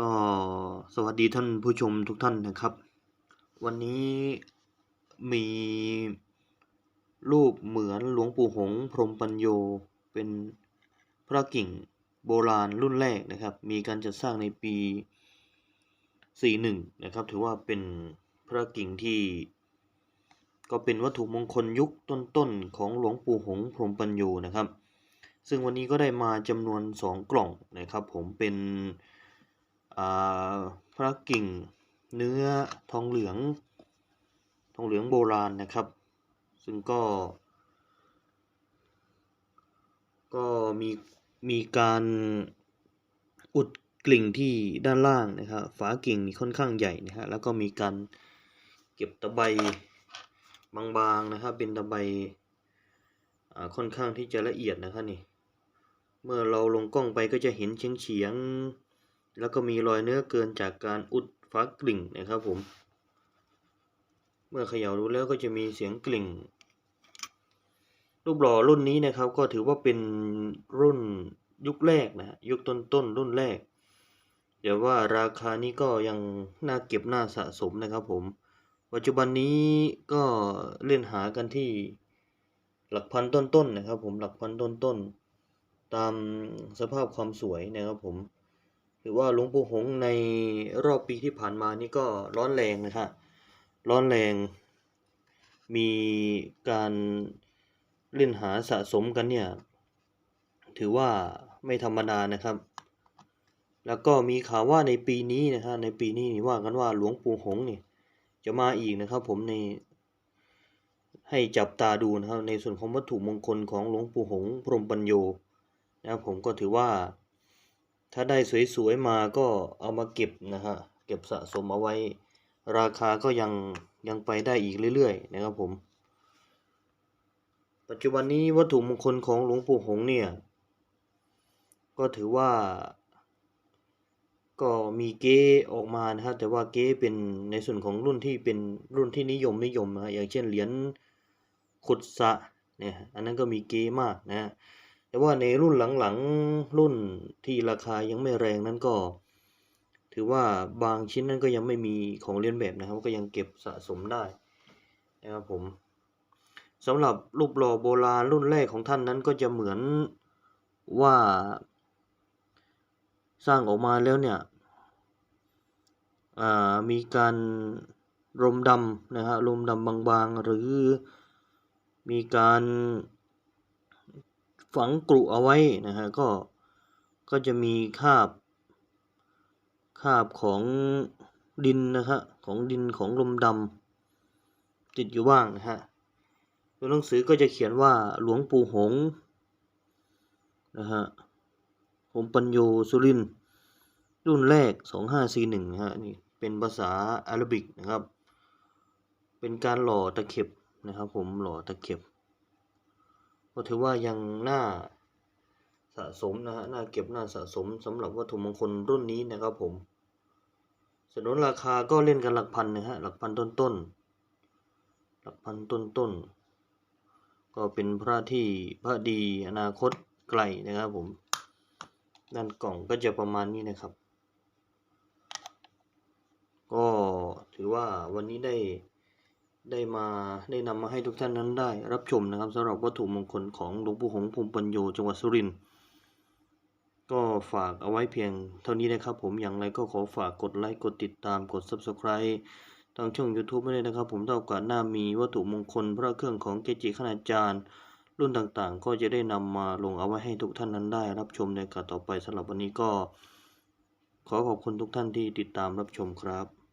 ก็สวัสดีท่านผู้ชมทุกท่านนะครับ วันนี้มีรูปเหมือนหลวงปู่หงพรมปัญโย เป็นพระกิ่งโบราณรุ่นแรกนะครับ มีการจัดสร้างในปี 41 นะครับ ถือว่าเป็นพระกิ่งที่ ก็เป็นวัตถุมงคลยุคต้นๆ ของหลวงปู่หงพรมปัญโยนะครับ ซึ่งวันนี้ก็ได้มาจำนวน 2 กล่องนะครับ ผมเป็น พระกิ่งเนื้อทองเหลือง ทองเหลืองโบราณนะครับ ซึ่งก็ ก็มีมีการอุดกลิ่งที่ด้านล่างนะครับฝากิ่งนี่ค่อนข้างใหญ่นะฮะแล้วก็มีการเก็บตะไบบางๆนะครับเป็นตะไบค่อนข้างที่จะละเอียดนะครับนี่ เมื่อเราลงกล้องไปก็จะเห็นเฉียงเฉียง แล้วก็มีรอยเนื้อเกินจากการอุดฝากลิ่งนะครับผม เมื่อเขย่าดูแล้วก็จะมีเสียงกลิ่ง รูปหล่อรุ่นนี้นะครับ ก็ถือว่าเป็นรุ่นยุคแรกนะยุคต้นๆรุ่นแรกแต่ว่าราคานี้ก็ยังน่าเก็บน่าสะสมนะครับผม ปัจจุบันนี้ก็เล่นหากันที่หลักพันต้นๆนะครับผมหลักพันต้นๆตามสภาพความสวยนะครับผม ถือว่าหลวงปู่หงในรอบปีที่ผ่านมานี่ก็ร้อนแรงนะฮะร้อนแรง มีการเล่นหาสะสมกันเนี่ยถือว่าไม่ธรรมดานะครับ แล้วก็มีข่าวว่าในปีนี้นะฮะในปีนี้นี่ว่ากันว่าหลวงปู่หงส์นี่ยจะมาอีกนะครับ ผมในให้จับตาดูนะครับในส่วนของวัตถุมงคลของหลวงปู่หงพรหมปัญโยนะครับผมก็ถือว่า ถ้าได้สวยๆมาก็เอามาเก็บนะฮะ เก็บสะสมเอาไว้ ราคาก็ยังยังไปได้อีกเรื่อยๆนะครับผม ปัจจุบันนี้วัตถุมงคลของหลวงปู่หงส์เนี่ย ก็ถือว่า ก็มีเก๊ออกมานะครับแต่ว่าเก๊เป็นในส่วนของรุ่นที่เป็นรุ่นที่นิยมนิยมนะอย่างเช่นเหรียญขุดสะเนี่ย อันนั้นก็มีเก๊มากนะฮะ แต่ว่าในรุ่นหลังๆ รุ่นที่ราคายังไม่แรงนั้นก็ ถือว่าบางชิ้นนั้นก็ยังไม่มีของเลียนแบบนะครับ ก็ยังเก็บสะสมได้นะครับผมสำหรับรูปหล่อโบราณรุ่นแรกของท่านนั้นก็จะเหมือนว่า สร้างออกมาแล้วเนี่ยมีการรมดำนะฮะรมดำบางๆ หรือมีการ ฝังกรุเอาไว้นะฮะก็ก็จะมีคาบคาบของดินนะฮะของดินของลมดำติดอยู่บ้างนะฮะตัวหนังสือก็จะเขียนว่าหลวงปู่หงนะฮะหงปัญโยสุรินร์รุ่นแรก 2541นะฮะนี่เป็นภาษาอาหรับิกนะครับ เป็นการหล่อตะเข็บนะครับผมหล่อตะเข็บ ก็ถือว่ายังน่าสะสมนะฮะน่าเก็บน่าสะสมสำหรับวัตถุมงคลรุ่นนี้นะครับผมสนุนราคาก็เล่นกันหลักพันนะฮะหลักพันต้นต้นหลักพันต้นต้นก็เป็นพระที่พระดีอนาคตไกลนะครับผมด้านกล่องก็จะประมาณนี้นะครับ ก็ถือว่าวันนี้ได้ ได้มาได้นำมาให้ทุกท่านนั้นได้ รับชมนะครับสำหรับวัตถุมงคลของหลวงปู่หงส์พรหมปัญโยจังหวัดสุรินทร์ก็ฝากเอาไว้เพียงเท่านี้นะครับผมอย่างไรก็ขอฝากกดไลค์กดติดตามกด Subscribe ทางช่อง YouTube ไม่ได้นะครับ ผมถ้าโอกาสหน้ามีวัตถุมงคล พระเครื่องของเกจิคณาจารย์ รุ่นต่างๆ ก็จะได้นำมาลงเอาไว้ให้ทุกท่านนั้นได้ รับชมในกาสต่อไปสำหรับวันนี้ก็ ขอขอบคุณทุกท่านที่ติดตามรับชมครับ